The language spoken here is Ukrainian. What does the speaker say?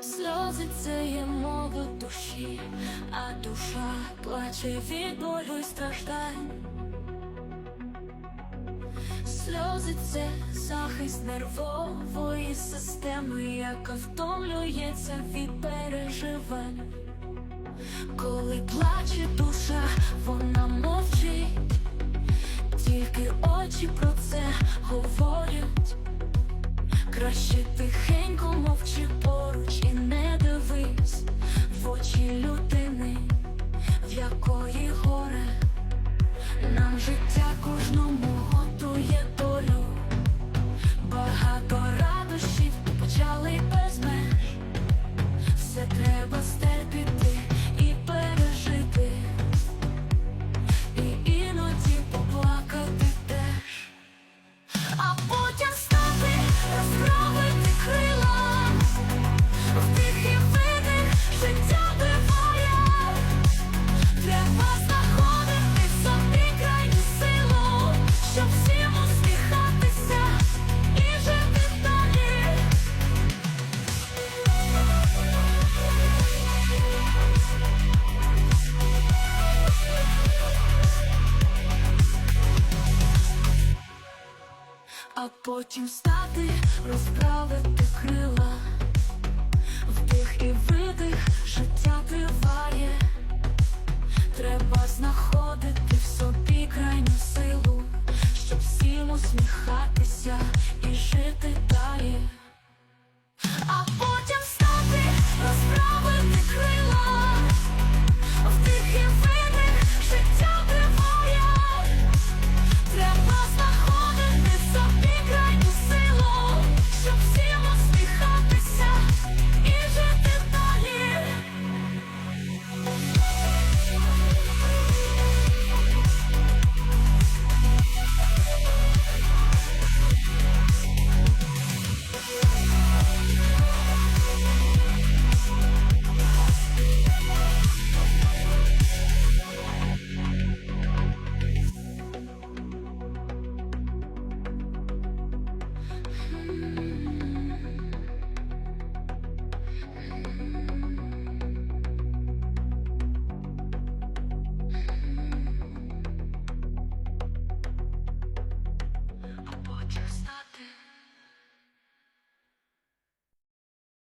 Сльози це є мова душі, а душа плаче від болю й страждань. Сльози це захист нервової системи, яка втомлюється від переживань. Коли плаче душа, вона мовчить, тільки очі про це говорять. Краще тихенько А потім стати, розправити крила, А потім стати, розправити крила,